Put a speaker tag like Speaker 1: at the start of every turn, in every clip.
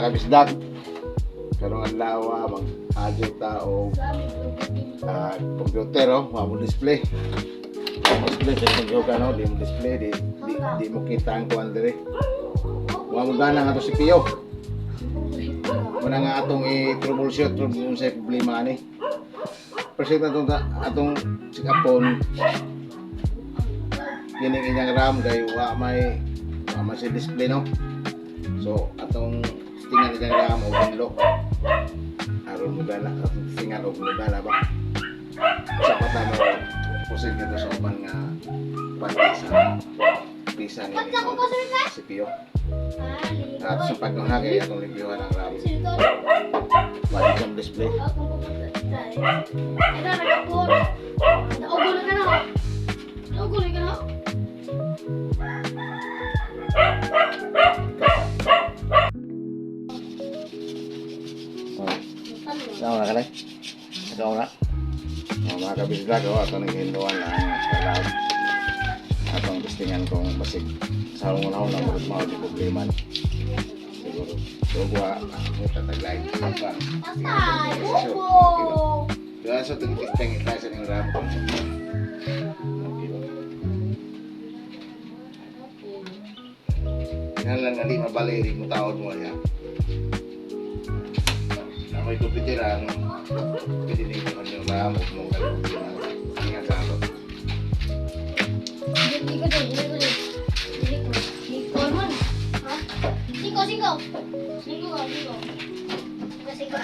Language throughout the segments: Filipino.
Speaker 1: kabisdak. Karong adlaw mag adyo ta og ah, computer oh, mo display. Display sa computer no, di mo display, di, di, di mo kita ang kuan dire. Wa mo gana nga to si Pio. Muna nga atong i-troubleshoot kung sa problema ani. Present atong atong si Kapon kining inyang RAM kay wa may wa man si display no. So atong tingan inyang RAM o unlock. Aron mo gana atong tingan og mo gana ba. Sa kata mo pusin dito sa uban nga pati sa pisa ni CPU. At sa pagkuna kay atong libyuhan ang RAM. Balik ang display. Sao na kanay? Ikaw na. Oh, mga kabisdag, oh, ato nang hinduan na sa lab. Atong gustingan kong basig sa hungon na murag mao di problema. Siguro. So, buwa, ito taglay. Kaya sa itong testing ita sa ng RAM ko. Yan lang nga di mabaliri mo taon mo ya. Na may kupitiran, pwede din ko yung RAM o mong gano'n. Ingat sa ato.
Speaker 2: Cinco, cinco. Cinco, cinco. Cinco.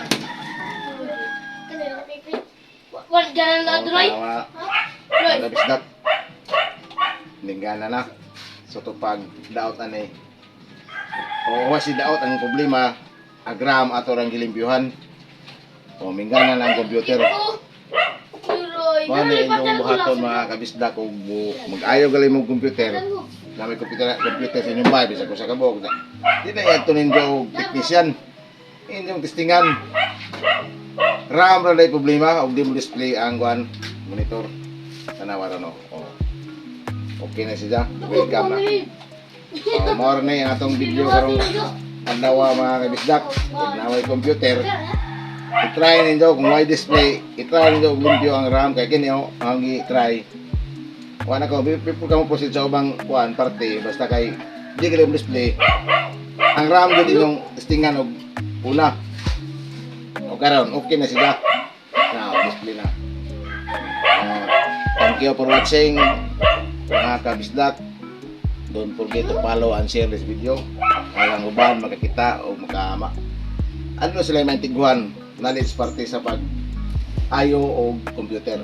Speaker 2: Wala dyan na Droy?
Speaker 1: Tama.
Speaker 2: Droy.
Speaker 1: Labis dat. Linggana na. So to pag daot ani. O wa si daot ang problema agram ato rang gilimpyuhan. O minggana na ang computer. Mano inyong buhaton mga kabisda kung mag-ayaw galing mong computer. Na may computer, computer sa inyong bahay, bisa ko sa kabog. Di na yan ninyo technician. Inyong testingan. RAM ra day problema og di mo display ang kuan monitor. Tanawa ra no. Okay na siya. Welcome na. So, mao na yung atong video karong andawa mga kabisdak. Naway computer. I-try ninyo kung may display. I-try ninyo limpyo ang RAM. Kaya kini oh, ang i-try. Wala ko, people ka mo posit sa ubang kuan parte. Basta kay di ka display. Ang RAM din inyong testingan og una. O karon, okay na sila. Now, display na. Uh, thank you for watching mga kabisdak. Don't forget to follow and share this video. Alang uban makakita o makama. Ano sila may tiguan knowledge parte sa pag ayo o computer.